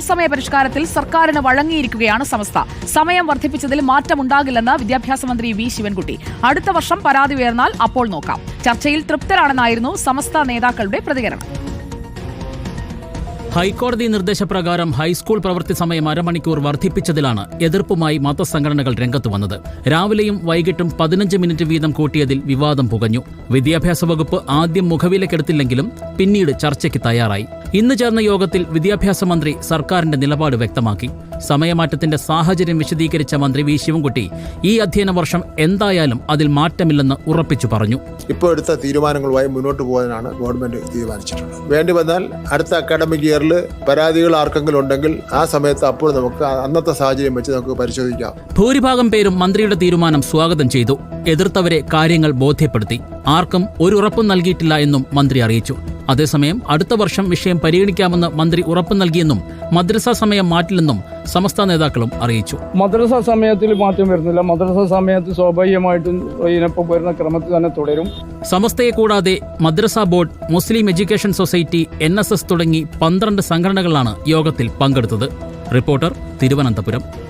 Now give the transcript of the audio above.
സമയ പരിഷ്കാരത്തിൽ സർക്കാരിന് വഴങ്ങിയിരിക്കുകയാണ് സമസ്ത. സമയം വർദ്ധിപ്പിച്ചതിൽ മാറ്റമുണ്ടാകില്ലെന്ന് വിദ്യാഭ്യാസ മന്ത്രി വി ശിവൻകുട്ടി. അടുത്ത വർഷം പരാതി ഉയർന്നാൽ അപ്പോൾ നോക്കാം. ചർച്ചയിൽ തൃപ്തരാണെന്നായിരുന്നു സമസ്ത നേതാക്കളുടെ പ്രതികരണം. ഹൈക്കോടതി നിർദ്ദേശപ്രകാരം ഹൈസ്കൂൾ പ്രവൃത്തി സമയം അരമണിക്കൂർ വർദ്ധിപ്പിച്ചതിലാണ് എതിർപ്പുമായി മതസംഘടനകൾ രംഗത്ത് വന്നത്. രാവിലെയും വൈകിട്ടും പതിനഞ്ച് മിനിറ്റ് വീതം കൂട്ടിയതിൽ വിവാദം പുകഞ്ഞു. വിദ്യാഭ്യാസ വകുപ്പ് ആദ്യം മുഖവിലക്കെടുത്തില്ലെങ്കിലും പിന്നീട് ചർച്ചയ്ക്ക് തയ്യാറായി. ഇന്ന് ചേർന്ന യോഗത്തിൽ വിദ്യാഭ്യാസ മന്ത്രി സർക്കാരിന്റെ നിലപാട് വ്യക്തമാക്കി. സമയമാറ്റത്തിന്റെ സാഹചര്യം വിശദീകരിച്ച മന്ത്രി വി ശിവൻകുട്ടി ഈ അധ്യയന വർഷം എന്തായാലും അതിൽ മാറ്റമില്ലെന്ന് ഉറപ്പിച്ചു പറഞ്ഞു. ഇപ്പോൾ എടുത്ത തീരുമാനങ്ങളുമായി മുന്നോട്ട് പോകാനാണ് ഗവൺമെന്റ് തീരുമാനിച്ചിട്ടുള്ളത്. വേണ്ടി വന്നാൽ അടുത്ത അക്കാഡമിക് ഇയറിൽ പരാതികൾ ആർക്കെങ്കിലും ഉണ്ടെങ്കിൽ ആ സമയത്ത് അപ്പോൾ നമുക്ക് അന്നത്തെ സാഹചര്യം വെച്ച് നമുക്ക് പരിശോധിക്കാം. ഭൂരിഭാഗം പേരും മന്ത്രിയുടെ തീരുമാനം സ്വാഗതം ചെയ്തു. എതിർത്തവരെ കാര്യങ്ങൾ ബോധ്യപ്പെടുത്തി. ആർക്കും ഒരു ഉറപ്പും നൽകിയിട്ടില്ല എന്നും മന്ത്രി അറിയിച്ചു. അതേസമയം അടുത്ത വർഷം വിഷയം പരിഗണിക്കാമെന്ന് മന്ത്രി ഉറപ്പു നൽകിയെന്നും മദ്രസ സമയം മാറ്റില്ലെന്നും സമസ്ത നേതാക്കളും അറിയിച്ചു. മദ്രസ സമയത്തിൽ മാറ്റം വരുന്നില്ല. മദ്രസ സമയത്ത് സ്വാഭാവികമായിട്ടും ഇതിനൊപ്പം വരുന്ന ക്രമത്തിൽ തന്നെ തുടരും. സമസ്തയെ കൂടാതെ മദ്രസ ബോർഡ് മുസ്ലിം എഡ്യൂക്കേഷൻ സൊസൈറ്റി എൻ തുടങ്ങി പന്ത്രണ്ട് സംഘടനകളാണ് യോഗത്തിൽ പങ്കെടുത്തത്. റിപ്പോർട്ടർ തിരുവനന്തപുരം.